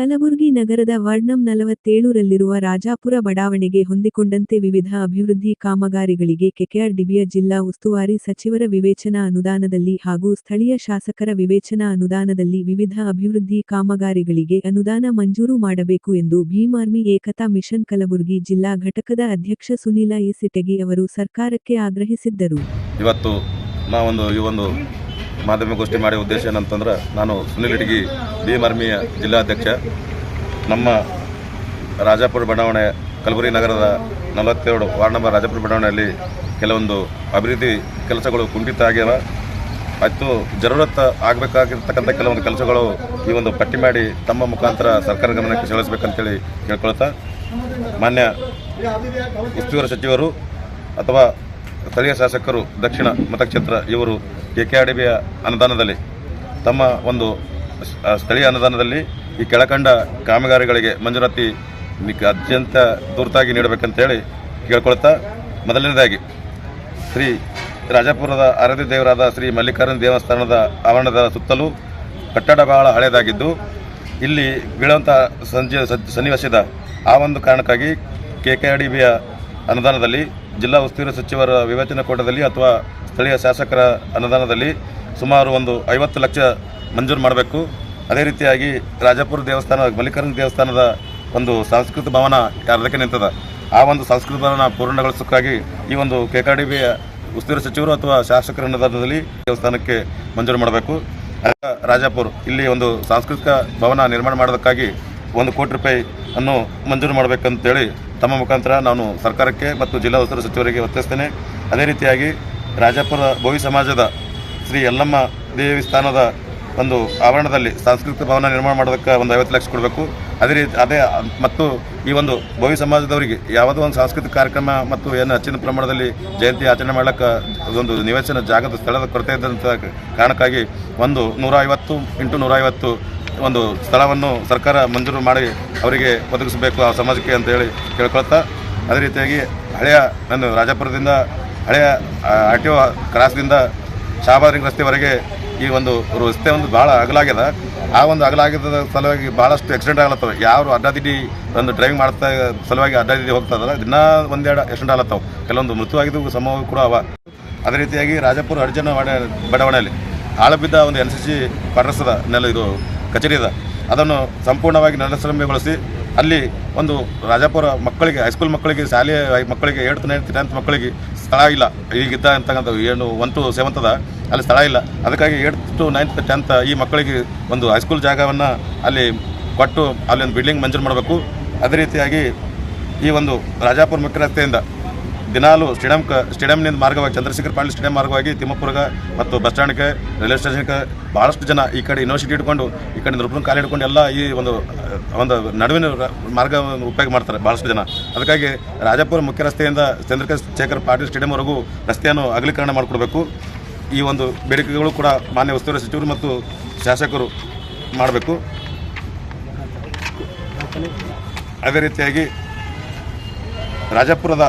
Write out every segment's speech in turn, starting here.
ಕಲಬುರಗಿ ನಗರದ ವಾರ್ಡ್ ನಂ ನಲವತ್ತೇಳರಲ್ಲಿರುವ ರಾಜಾಪುರ ಬಡಾವಣೆಗೆ ಹೊಂದಿಕೊಂಡಂತೆ ವಿವಿಧ ಅಭಿವೃದ್ಧಿ ಕಾಮಗಾರಿಗಳಿಗೆ ಕೆಕೆಆರ್ ಡಿಬಿಯ ಜಿಲ್ಲಾ ಉಸ್ತುವಾರಿ ಸಚಿವರ ವಿವೇಚನಾ ಅನುದಾನದಲ್ಲಿ ಹಾಗೂ ಸ್ಥಳೀಯ ಶಾಸಕರ ವಿವೇಚನಾ ಅನುದಾನದಲ್ಲಿ ವಿವಿಧ ಅಭಿವೃದ್ಧಿ ಕಾಮಗಾರಿಗಳಿಗೆ ಅನುದಾನ ಮಂಜೂರು ಮಾಡಬೇಕು ಎಂದು ಭೀಮಾರ್ಮಿ ಏಕತಾ ಮಿಷನ್ ಕಲಬುರಗಿ ಜಿಲ್ಲಾ ಘಟಕದ ಅಧ್ಯಕ್ಷ ಸುನೀಲ ಸಿಟೆಗೆ ಅವರು ಸರ್ಕಾರಕ್ಕೆ ಆಗ್ರಹಿಸಿದ್ದರು. ಇವತ್ತು ನಾವೊಂದು ಈ ಒಂದು ಮಾಧ್ಯಮಗೋಷ್ಠಿ ಮಾಡಿ ಉದ್ದೇಶ ಏನಂತಂದ್ರೆ, ನಾನು ಸುನಿಲ್ ಇಟಗಿ, ಭೀಮ್ ಆರ್ಮಿಯ ಜಿಲ್ಲಾಧ್ಯಕ್ಷ. ನಮ್ಮ ರಾಜಾಪುರ ಬಡಾವಣೆ, ಕಲಬುರಗಿ ನಗರದ ನಲವತ್ತೆರಡು ವಾರ್ಡ್ ನಂಬರ್ ರಾಜಾಪುರ ಬಡಾವಣೆಯಲ್ಲಿ ಕೆಲವೊಂದು ಅಭಿವೃದ್ಧಿ ಕೆಲಸಗಳು ಕುಂಠಿತ ಆಗ್ಯಾವ. ಮತ್ತು ಜರೂರತ್ ಆಗಬೇಕಾಗಿರ್ತಕ್ಕಂಥ ಕೆಲವೊಂದು ಕೆಲಸಗಳು ಈ ಒಂದು ಪಟ್ಟಿ ಮಾಡಿ ತಮ್ಮ ಮುಖಾಂತರ ಸರ್ಕಾರ ಗಮನಕ್ಕೆ ಸೆಳೆಸಬೇಕಂತೇಳಿ ಕೇಳ್ಕೊಳ್ತಾ, ಮಾನ್ಯ ಉಸ್ತುವಾರಿ ಸಚಿವರು ಅಥವಾ ಸ್ಥಳೀಯ ಶಾಸಕರು ದಕ್ಷಿಣ ಮತಕ್ಷೇತ್ರ ಇವರು ಕೆ ಕೆ ಆರ್ ಡಿ ಬಿಯ ಅನುದಾನದಲ್ಲಿ ತಮ್ಮ ಒಂದು ಸ್ಥಳೀಯ ಅನುದಾನದಲ್ಲಿ ಈ ಕೆಳಕಂಡ ಕಾಮಗಾರಿಗಳಿಗೆ ಮಂಜೂರಾತಿ ಅತ್ಯಂತ ತುರ್ತಾಗಿ ನೀಡಬೇಕಂತೇಳಿ ಕೇಳ್ಕೊಳ್ತಾ ಮೊದಲನೇದಾಗಿ ಶ್ರೀ ರಾಜಾಪುರದ ಆರಾಧ್ಯ ದೇವರಾದ ಶ್ರೀ ಮಲ್ಲಿಕಾರ್ಜುನ ದೇವಸ್ಥಾನದ ಆವರಣದ ಸುತ್ತಲೂ ಕಟ್ಟಡ ಬಹಳ ಹಳೆಯದಾಗಿದ್ದು ಇಲ್ಲಿ ಬೀಳುವಂಥ ಸಂಜೆ ಸನ್ನಿವೇಶದ ಆ ಒಂದು ಕಾರಣಕ್ಕಾಗಿ ಕೆ ಕೆ ಆರ್ ಡಿ ಬಿಯ ಅನುದಾನದಲ್ಲಿ ಜಿಲ್ಲಾ ಉಸ್ತುವಾರಿ ಸಚಿವರ ವಿವೇಚನಾ ಕೋಟದಲ್ಲಿ ಅಥವಾ ಸ್ಥಳೀಯ ಶಾಸಕರ ಅನುದಾನದಲ್ಲಿ ಸುಮಾರು ಒಂದು ಐವತ್ತು ಲಕ್ಷ ಮಂಜೂರು ಮಾಡಬೇಕು. ಅದೇ ರೀತಿಯಾಗಿ ರಾಜಾಪುರ ದೇವಸ್ಥಾನ, ಮಲ್ಲಿಕಾರ್ಜುನ ದೇವಸ್ಥಾನದ ಒಂದು ಸಾಂಸ್ಕೃತಿಕ ಭವನ ಅರ್ಧಕ್ಕೆ ನಿಂತದ? ಆ ಒಂದು ಸಾಂಸ್ಕೃತಿಕ ಭವನ ಪೂರ್ಣಗೊಳಿಸೋಕ್ಕಾಗಿ ಈ ಒಂದು ಕೆ ಕೆ ಡಿ ಬಿಯ ಉಸ್ತುವಾರಿ ಸಚಿವರು ಅಥವಾ ಶಾಸಕರ ಅನುದಾನದಲ್ಲಿ ದೇವಸ್ಥಾನಕ್ಕೆ ಮಂಜೂರು ಮಾಡಬೇಕು. ರಾಜಾಪುರ್ ಇಲ್ಲಿ ಒಂದು ಸಾಂಸ್ಕೃತಿಕ ಭವನ ನಿರ್ಮಾಣ ಮಾಡೋದಕ್ಕಾಗಿ ಒಂದು ಕೋಟಿ ರೂಪಾಯಿ ಅನ್ನು ಮಂಜೂರು ಮಾಡಬೇಕಂತೇಳಿ ತಮ್ಮ ಮುಖಾಂತರ ನಾನು ಸರ್ಕಾರಕ್ಕೆ ಮತ್ತು ಜಿಲ್ಲಾ ಉಸ್ತುವಾರಿ ಸಚಿವರಿಗೆ ಒತ್ತಾಯಿಸ್ತೇನೆ. ಅದೇ ರೀತಿಯಾಗಿ ರಾಜಾಪುರ ಭೋವಿ ಸಮಾಜದ ಶ್ರೀ ಯಲ್ಲಮ್ಮ ದೇವಿ ಸ್ಥಾನದ ಒಂದು ಆವರಣದಲ್ಲಿ ಸಾಂಸ್ಕೃತಿಕ ಭವನ ನಿರ್ಮಾಣ ಮಾಡೋದಕ್ಕೆ ಒಂದು ಐವತ್ತು ಲಕ್ಷ ಕೊಡಬೇಕು. ಅದೇ ರೀತಿ, ಅದೇ ಮತ್ತು ಈ ಒಂದು ಭೋವಿ ಸಮಾಜದವರಿಗೆ ಯಾವುದೋ ಒಂದು ಸಾಂಸ್ಕೃತಿಕ ಕಾರ್ಯಕ್ರಮ ಮತ್ತು ಏನು ಹೆಚ್ಚಿನ ಪ್ರಮಾಣದಲ್ಲಿ ಜಯಂತಿ ಆಚರಣೆ ಮಾಡ್ಲಿಕ್ಕೆ ಒಂದು ನಿವೇಶನ ಜಾಗದ ಸ್ಥಳದ ಕೊರತೆ ಇದ್ದಂಥ ಕಾರಣಕ್ಕಾಗಿ ಒಂದು ನೂರ ಐವತ್ತು ಇಂಟು ನೂರ ಐವತ್ತು ಒಂದು ಸ್ಥಳವನ್ನು ಸರ್ಕಾರ ಮಂಜೂರು ಮಾಡಿ ಅವರಿಗೆ ಒದಗಿಸಬೇಕು ಆ ಸಮಾಜಕ್ಕೆ ಅಂತ ಹೇಳಿ ಕೇಳ್ಕೊಳ್ತಾ, ಅದೇ ರೀತಿಯಾಗಿ ಹಳೆಯ ನಾನು ರಾಜಾಪುರದಿಂದ, ಹಳೆಯ ಆರ್ ಟಿ ಒ ಕ್ರಾಸ್ದಿಂದ ಶಾಬಾರಿಂಗ್ ರಸ್ತೆವರೆಗೆ ಈ ಒಂದು ರಸ್ತೆ ಒಂದು ಭಾಳ ಅಗಲಾಗ್ಯದ. ಆ ಒಂದು ಅಗಲಾಗಿದ್ದ ಸಲುವಾಗಿ ಭಾಳಷ್ಟು ಆಕ್ಸಿಡೆಂಟ್ ಆಗ್ಲತ್ತವೆ ಯಾರು ಅಡ್ಡಾದಿಡ್ಡಿ ಒಂದು ಡ್ರೈವಿಂಗ್ ಮಾಡ್ತಾ ಸಲುವಾಗಿ ಅಡ್ಡಾದಿಡ್ಡಿ ಹೋಗ್ತದಲ್ಲ, ದಿನ ಒಂದೆರಡು ಆಕ್ಸಿಡೆಂಟ್ ಆಗ್ಲತ್ತವೆ. ಕೆಲವೊಂದು ಮೃತವಾಗಿದ್ದು ಸಂಭವ ಕೂಡ ಅವ. ಅದೇ ರೀತಿಯಾಗಿ ರಾಜಪುರ ಅರ್ಜನ ಬಡಾವಣೆಯಲ್ಲಿ ಹಾಳು ಒಂದು ಎನ್ ಸಿ ಸಿ ಕ್ವಾರ್ಟರ್ಸದ ನೆಲ ಇದು. ಕಚೇರಿ ಇದೆ. ಅದನ್ನು ಸಂಪೂರ್ಣವಾಗಿ ನೆಲಸಲಂಬೆಗೊಳಿಸಿ ಅಲ್ಲಿ ಒಂದು ರಾಜಾಪುರ ಮಕ್ಕಳಿಗೆ ಹೈಸ್ಕೂಲ್ ಮಕ್ಕಳಿಗೆ ಶಾಲೆಯ ಮಕ್ಕಳಿಗೆ ಏಳ್ತ್ ನೈನ್ತ್ ಟೆಂತ್ ಮಕ್ಕಳಿಗೆ ಸ್ಥಳ ಇಲ್ಲ. ಈಗಿದ್ದ ಅಂತಕ್ಕಂಥ ಏನು ಒನ್ ಟು ಸೆವೆಂತ್ ಅದ, ಅಲ್ಲಿ ಸ್ಥಳ ಇಲ್ಲ. ಅದಕ್ಕಾಗಿ ಏಳ್ತ್ ಟು ನೈನ್ತ್ ಟೆಂತ್ ಈ ಮಕ್ಕಳಿಗೆ ಒಂದು ಹೈಸ್ಕೂಲ್ ಜಾಗವನ್ನು ಅಲ್ಲಿ ಕೊಟ್ಟು, ಅಲ್ಲಿ ಒಂದು ಬಿಲ್ಡಿಂಗ್ ಮಂಜೂರು ಮಾಡಬೇಕು. ಅದೇ ರೀತಿಯಾಗಿ ಈ ಒಂದು ರಾಜಾಪುರ ಮುಖ್ಯ ರಸ್ತೆಯಿಂದ ದಿನಾಲು ಸ್ಟೇಡಿಯಂ ಸ್ಟೇಡಿಯಂನಿಂದ ಮಾರ್ಗವಾಗಿ ಚಂದ್ರಶೇಖರ್ ಪಾಂಡೆ ಸ್ಟೇಡಿಯಂ ಮಾರ್ಗವಾಗಿ ತಿಮ್ಮಪುರಗ ಮತ್ತು ಬಸ್ ಸ್ಟ್ಯಾಂಡ್ಗೆ ರೈಲ್ವೆ ಸ್ಟೇಷನ್ಗೆ ಭಾಳಷ್ಟು ಜನ ಈ ಕಡೆ ಯೂನಿವರ್ಸಿಟಿ ಇಟ್ಕೊಂಡು, ಈ ಕಡೆ ನೃಪನ್ ಕಾಲ ಹಿಡ್ಕೊಂಡು ಎಲ್ಲ ಈ ಒಂದು ಒಂದು ನಡುವಿನ ಮಾರ್ಗವನ್ನು ಮಾರ್ಗ ಉಪಯೋಗ ಮಾಡ್ತಾರೆ ಭಾಳಷ್ಟು ಜನ. ಅದಕ್ಕಾಗಿ ರಾಜಾಪುರ ಮುಖ್ಯ ರಸ್ತೆಯಿಂದ ಚಂದ್ರಶೇಖರ್ ಪಾಟೀಲ್ ಸ್ಟೇಡಿಯಂವರೆಗೂ ರಸ್ತೆಯನ್ನು ಅಗಲೀಕರಣ ಮಾಡಿಕೊಡ್ಬೇಕು. ಈ ಒಂದು ಬೇಡಿಕೆಗಳು ಕೂಡ ಮಾನ್ಯ ಉಸ್ತುವಾರಿ ಸಚಿವರು ಮತ್ತು ಶಾಸಕರು ಮಾಡಬೇಕು. ಅದೇ ರೀತಿಯಾಗಿ ರಾಜಾಪುರದ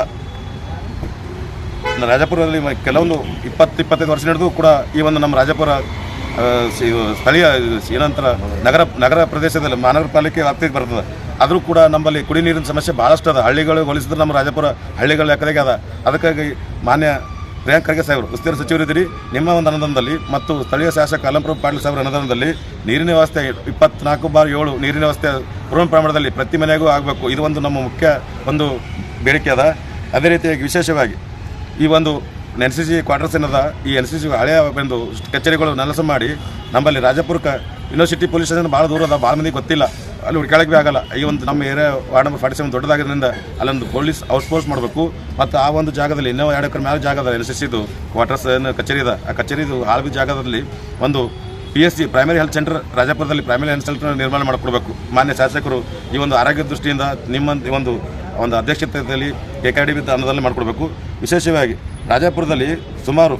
ರಾಜಾಪುರದಲ್ಲಿ ಕೆಲವೊಂದು ಇಪ್ಪತ್ತು, ಇಪ್ಪತ್ತೈದು ವರ್ಷ ನಡೆದು ಕೂಡ ಈ ಒಂದು ನಮ್ಮ ರಾಜಾಪುರ ಸ್ಥಳೀಯ, ಏನಂತರ ನಗರ ನಗರ ಪ್ರದೇಶದಲ್ಲಿ ಮಹಾನಗರ ಪಾಲಿಕೆ ವ್ಯಾಪ್ತಿಗೆ ಬರ್ತದೆ. ಆದರೂ ಕೂಡ ನಮ್ಮಲ್ಲಿ ಕುಡಿ ನೀರಿನ ಸಮಸ್ಯೆ ಭಾಳಷ್ಟು ಅದ. ಹಳ್ಳಿಗಳು ಹೋಲಿಸಿದ್ರೆ ನಮ್ಮ ರಾಜಾಪುರ ಹಳ್ಳಿಗಳ ಲೆಕ್ಕದಾಗೆ ಅದ. ಅದಕ್ಕಾಗಿ ಮಾನ್ಯ ಪ್ರಿಯಾಂಕ್ ಖರ್ಗೆ ಸಾಹೇಬರು, ಉಸ್ತುವಾರಿ ಸಚಿವರಿದ್ದೀರಿ. ನಿಮ್ಮ ಒಂದು ಅನುದಾನದಲ್ಲಿ ಮತ್ತು ಸ್ಥಳೀಯ ಶಾಸಕ ಅಲಂಪ್ರಭು ಪಾಟೀಲ್ ಸಾಹೇಬರ ಅನುದಾನದಲ್ಲಿ ನೀರಿನ ವ್ಯವಸ್ಥೆ ಇಪ್ಪತ್ನಾಲ್ಕು ಬಾರ್ ಏಳು ನೀರಿನ ವ್ಯವಸ್ಥೆ ಪೂರ್ಣ ಪ್ರಮಾಣದಲ್ಲಿ ಪ್ರತಿ ಮನೆಗೂ ಆಗಬೇಕು. ಇದು ಒಂದು ನಮ್ಮ ಮುಖ್ಯ ಒಂದು ಬೇಡಿಕೆ ಅದ. ಅದೇ ರೀತಿಯಾಗಿ ವಿಶೇಷವಾಗಿ ಈ ಒಂದು ಎನ್ ಸಿ ಸಿ ಕ್ವಾರ್ಟರ್ಸ್ ಏನದ, ಈ ಎನ್ ಸಿ ಸಿ ಹಳೆಯ ಒಂದು ಕಚೇರಿಗಳು ನೆಲಸ ಮಾಡಿ, ನಮ್ಮಲ್ಲಿ ರಾಜಪುರಕ್ಕೆ ಯೂನಿವರ್ಸಿಟಿ ಪೊಲೀಸ್ ಸ್ಟೇಷನ್ ಭಾಳ ದೂರ ಅದ ಭಾಳ ಮಂದಿಗೆ ಗೊತ್ತಿಲ್ಲ. ಅಲ್ಲಿ ಹುಡ್ಕಾಳಕ್ಕೆ ಆಗಲ್ಲ. ಈ ಒಂದು ನಮ್ಮ area ward number forty seven ದೊಡ್ಡದಾಗಿರೋದ್ರಿಂದ ಅಲ್ಲೊಂದು ಪೊಲೀಸ್ ಔಟ್ಪೋಸ್ಟ್ ಮಾಡಬೇಕು. ಮತ್ತು ಆ ಒಂದು ಜಾಗದಲ್ಲಿ ಇನ್ನೂ ಎರಡು ಎಕರೆ ಮೇಲೆ ಜಾಗ ಅದ ಎನ್ ಸಿ ಸಿದು ಕ್ವಾರ್ಟರ್ಸ್ ಏನು ಕಚೇರಿ ಅದ. ಆ ಕಚೇರಿದು ಆಳ್ವಿ ಜಾಗದಲ್ಲಿ ಒಂದು P S C primary health centre ರಾಜಾಪುರದಲ್ಲಿ primary health centre ನಿರ್ಮಾಣ ಮಾಡಿಕೊಡ್ಬೇಕು. ಮಾನ್ಯ ಶಾಸಕರು ಈ ಒಂದು ಆರೋಗ್ಯ ದೃಷ್ಟಿಯಿಂದ ನಿಮ್ಮ ಒಂದು ಒಂದು ಅಧ್ಯಕ್ಷತೆಯಲ್ಲಿ ಕೆ ಕೆ ಡಿ ಅನ್ನೋದಲ್ಲಿ ಮಾಡಿಕೊಡ್ಬೇಕು. ವಿಶೇಷವಾಗಿ ರಾಜಾಪುರದಲ್ಲಿ ಸುಮಾರು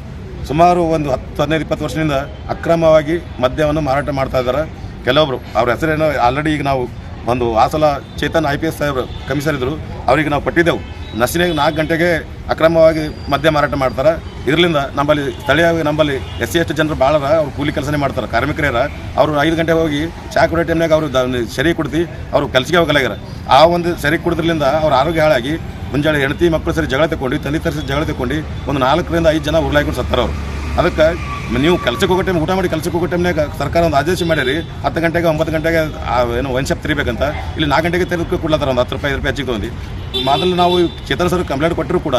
ಸುಮಾರು ಒಂದು ಹತ್ತು, ಹದಿನೈದು, ಇಪ್ಪತ್ತು ವರ್ಷದಿಂದ ಅಕ್ರಮವಾಗಿ ಮದ್ಯವನ್ನು ಮಾರಾಟ ಮಾಡ್ತಾ ಇದ್ದಾರೆ. ಕೆಲವೊಬ್ಬರು ಅವ್ರ ಹೆಸರೇನೋ ಆಲ್ರೆಡಿ ಈಗ ನಾವು ಒಂದು ಹಾಸಲ ಸಲ ಚೇತನ್ ಐ ಪಿ ಎಸ್ ಸಾಹೇಬರು, ಕಮಿಷನರ್ ಇದ್ದರು ಅವರಿಗೆ ನಾವು ಕೊಟ್ಟಿದ್ದೆವು. ನಸಿನಾಗ ನಾಲ್ಕು ಗಂಟೆಗೆ ಅಕ್ರಮವಾಗಿ ಮದ್ಯ ಮಾರಾಟ ಮಾಡ್ತಾರೆ. ಇದರಿಂದ ನಮ್ಮಲ್ಲಿ ಸ್ಥಳೀಯವಾಗಿ ನಮ್ಮಲ್ಲಿ ಎಸ್ ಸಿ ಎಸ್ ಟಿ ಜನರು ಭಾಳ ಅವ್ರು ಕೂಲಿ ಕೆಲಸನೇ ಮಾಡ್ತಾರೆ. ಕಾರ್ಮಿಕರ ಅವರು ಐದು ಗಂಟೆಗೆ ಹೋಗಿ ಚಾ ಕುಡಿಯೋ ಟೈಮ್ನಾಗ ಅವರು ಸರಿ ಕುಡ್ದು ಅವರು ಕೆಲಸಕ್ಕೆ ಹೋಗಲಾಗ್ಯಾರ ಆ ಒಂದು ಸರಿ ಕುಡಿದ್ರಿಂದ ಅವ್ರ ಆರೋಗ್ಯ ಹಾಳಾಗಿ ಮುಂಜಾನೆ ಹೆಂಡತಿ ಮಕ್ಕಳು ಸರಿ ಜಗಳ ತಗೊಂಡು ತಂದೆ ತರಿಸಿ ಜಗಳ ತಗೊಂಡು ಒಂದು ನಾಲ್ಕರಿಂದ ಐದು ಜನ ಉರುಳಾಕೊಂಡು ಸತ್ತಾರ ಅವರು. ಅದಕ್ಕೆ ನೀವು ಕೆಲಸಕ್ಕೆ ಹೋಗೋ ಟೈಮ್ ಊಟ ಮಾಡಿ ಕೆಲಸಕ್ಕೆ ಹೋಗೋ ಟೈಮ್ನಾಗ ಸರ್ಕಾರ ಒಂದು ಆದೇಶ ಮಾಡಿರಿ ಹತ್ತು ಗಂಟೆಗೆ, ಒಂಬತ್ತು ಗಂಟೆಗೆ ಏನು ಶಾಪ್ ತೆರಿಬೇಕಂತ. ಇಲ್ಲಿ ನಾಲ್ಕು ಗಂಟೆಗೆ ತೆರೆದು ಕೊಡ್ಲತ್ತಾರ, ಒಂದು ಹತ್ತು ರೂಪಾಯಿ, ಐದು ರೂಪಾಯಿ ಹೆಚ್ಚಿಗೆ ತೊಗೊಂಡು. ಮೊದಲು ನಾವು ಚೇತನ ಸರ್ ಕಂಪ್ಲೇಂಟ್ ಕೊಟ್ಟರು ಕೂಡ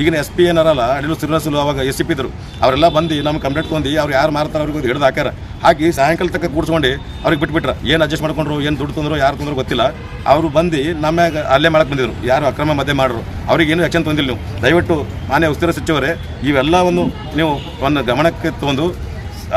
ಈಗಿನ ಎಸ್ ಪಿ ಏನಾರಲ್ಲ ಅಡಿಲು ಶ್ರೀನಿವಾಸಲು ಅವಾಗ ಎಸ್ ಸಿ ಪಿ ಇದ್ರು ಅವರೆಲ್ಲ ಬಂದು ನಮ್ಮ ಕಂಪ್ಲೇಂಟ್ ಕೊಂದು ಅವ್ರು ಯಾರು ಮಾರ್ತಾರೆ ಅವ್ರಿಗೆ ಹಿಡಿದು ಹಾಕ್ಯಾರ. ಹಾಕಿ ಸಾಯಂಕಾಲ ತಕ್ಕ ಕೂಡ್ಸ್ಕೊಂಡು ಅವ್ರಿಗೆ ಬಿಟ್ಬಿಟ್ರೆ. ಏನು ಅಡ್ಜಸ್ಟ್ ಮಾಡ್ಕೊಂಡ್ರು, ಏನು ದುಡ್ಡು ತಂದ್ರು, ಯಾರು ತಂದ್ರು ಗೊತ್ತಿಲ್ಲ. ಅವರು ಬಂದು ನಮ್ಮ ಅಲ್ಲೇ ಮಾಡಕ್ಕೆ ಬಂದಿದ್ರು. ಯಾರು ಅಕ್ರಮ ಮಧ್ಯೆ ಮಾಡ್ರು. ಅವ್ರಿಗೆ ಏನು ಆಕ್ಷನ್ ತಂದಿಲ್ಲ ನೀವು. ದಯವಿಟ್ಟು ಮಾನ್ಯ ಉಸ್ತುವಾರಿ ಸಚಿವರೇ, ಇವೆಲ್ಲವನ್ನು ನೀವು ಒಂದು ಗಮನಕ್ಕೆ ತಗೊಂಡು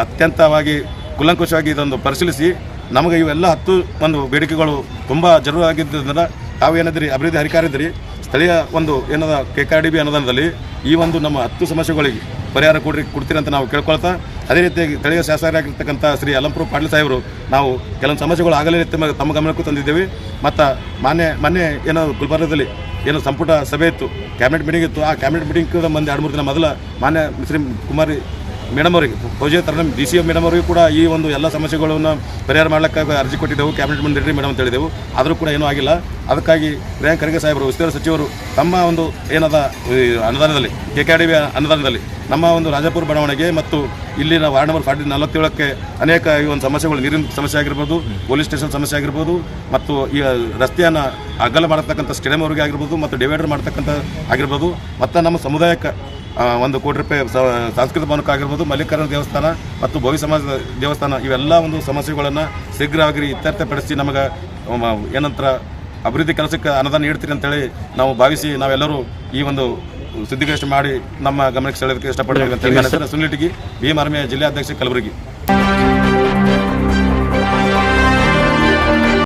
ಅತ್ಯಂತವಾಗಿ ಕುಲಂಕುಷವಾಗಿ ಇದೊಂದು ಪರಿಶೀಲಿಸಿ, ನಮಗೆ ಇವೆಲ್ಲ ಹತ್ತು ಒಂದು ಬೇಡಿಕೆಗಳು ತುಂಬ ಜರುರಾಗಿದ್ದರಿಂದ ತಾವೇನಿದ್ರಿ ಅಭಿವೃದ್ಧಿ ಅಧಿಕಾರಿದ್ರಿ ಸ್ಥಳೀಯ ಒಂದು ಏನದ ಕೆ ಕೆ ಡಿ ಬಿ ಅನುದಾನದಲ್ಲಿ ಈ ಒಂದು ನಮ್ಮ ಹತ್ತು ಸಮಸ್ಯೆಗಳಿಗೆ ಪರಿಹಾರ ಕೊಡ್ರಿ ಕೊಡ್ತೀರಂತ ನಾವು ಕೇಳ್ಕೊಳ್ತಾ, ಅದೇ ರೀತಿಯಾಗಿ ಸ್ಥಳೀಯ ಶಾಸಕರಾಗಿರ್ತಕ್ಕಂಥ ಶ್ರೀ ಅಲಂಪುರ ಪಾಟೀಲ್ ಸಾಹೇಬರು ನಾವು ಕೆಲವೊಂದು ಸಮಸ್ಯೆಗಳು ಆಗಲೇ ತಮ್ಮ ತಮ್ಮ ಗಮನಕ್ಕೂ ತಂದಿದ್ದೇವೆ. ಮತ್ತು ಮಾನ್ಯ, ಮೊನ್ನೆ ಏನೋ ಗುಲ್ಬರ್ಗದಲ್ಲಿ ಏನೋ ಸಂಪುಟ ಸಭೆ ಇತ್ತು, ಕ್ಯಾಬಿನೆಟ್ ಮೀಟಿಂಗ್ ಇತ್ತು. ಆ ಕ್ಯಾಬಿನೆಟ್ ಮೀಟಿಂಗ್ ಮಂದಿ ಎರಡು ಮೂರು ದಿನ ಮೊದಲ ಮಾನ್ಯ ಶ್ರೀ ಕುಮಾರಿ ಮೇಡಮ್ ಅವರಿಗೆ ಫೌಜಿಯ ತರ ಡಿ ಸಿ ಎಂ ಮೇಡಮ್ ಅವರಿಗೂ ಕೂಡ ಈ ಒಂದು ಎಲ್ಲ ಸಮಸ್ಯೆಗಳನ್ನು ಪರಿಹಾರ ಮಾಡ್ಲಿಕ್ಕೆ ಅರ್ಜಿ ಕೊಟ್ಟಿದ್ದೆವು ಕ್ಯಾಬಿನೆಟ್ ಮುಂದೆ ಇಡ್ರಿ ಮೇಡಮ್ ಅಂತ ಹೇಳಿದೆವು ಆದರೂ ಕೂಡ ಏನೂ ಆಗಿಲ್ಲ. ಅದಕ್ಕಾಗಿ ಪ್ರಿಯಾಂಕ್ ಖರ್ಗೆ ಸಾಹೇಬರು, ಉಸ್ತುವಾರಿ ಸಚಿವರು ತಮ್ಮ ಒಂದು ಏನದ ಅನುದಾನದಲ್ಲಿ ಕೆ ಕೆ ಅನುದಾನದಲ್ಲಿ, ನಮ್ಮ ಒಂದು ರಾಜಾಪುರ ಬಡಾವಣೆಗೆ ಮತ್ತು ಇಲ್ಲಿನ ವಾರ್ಡ್ ನಂಬರ್ ಫಾರ್ಟಿ ನಲವತ್ತೇಳಕ್ಕೆ ಅನೇಕ ಈ ಒಂದು ಸಮಸ್ಯೆಗಳು, ನೀರಿನ ಸಮಸ್ಯೆ ಆಗಿರ್ಬೋದು, ಪೊಲೀಸ್ ಸ್ಟೇಷನ್ ಸಮಸ್ಯೆ ಆಗಿರ್ಬೋದು, ಮತ್ತು ಈ ರಸ್ತೆಯನ್ನು ಅಗಲ ಮಾಡತಕ್ಕಂಥ ಸ್ಟೇಡಿಯಂ ಅವ್ರಿಗೆ ಆಗಿರ್ಬೋದು, ಮತ್ತು ಡಿವೈಡರ್ ಮಾಡ್ತಕ್ಕಂಥ ಆಗಿರ್ಬೋದು, ಮತ್ತು ನಮ್ಮ ಸಮುದಾಯಕ್ಕೆ ಒಂದು ಕೋಟಿ ರೂಪಾಯಿ ಸಾಂಸ್ಕೃತಿಕ ಭವನಕ್ಕಾಗಿರ್ಬೋದು ಮಲ್ಲಿಕಾರ್ಜುನ ದೇವಸ್ಥಾನ ಮತ್ತು ಭವ್ಯ ಸಮಾಜದ ದೇವಸ್ಥಾನ ಇವೆಲ್ಲ ಒಂದು ಸಮಸ್ಯೆಗಳನ್ನು ಶೀಘ್ರವಾಗಿ ಇತ್ಯರ್ಥಪಡಿಸಿ ನಮಗೆ ಏನಂತರ ಅಭಿವೃದ್ಧಿ ಕೆಲಸಕ್ಕೆ ಅನುದಾನ ನೀಡ್ತೀರಿ ಅಂತೇಳಿ ನಾವು ಭಾವಿಸಿ ನಾವೆಲ್ಲರೂ ಈ ಒಂದು ಸುದ್ದಿಗೋಷ್ಠಿ ಮಾಡಿ ನಮ್ಮ ಗಮನಕ್ಕೆ ಸೆಳೆಯೋದಕ್ಕೆ ಇಷ್ಟಪಡ್ತೀವಿ ಅಂತ ಹೇಳಿ. ನನ್ನ ಹೆಸರು ಸುನಿಲ್ ಟಿಗಿ ಭೀಮ್ ಆರ್ಮಿಯ ಜಿಲ್ಲಾಧ್ಯಕ್ಷ ಕಲಬುರಗಿ.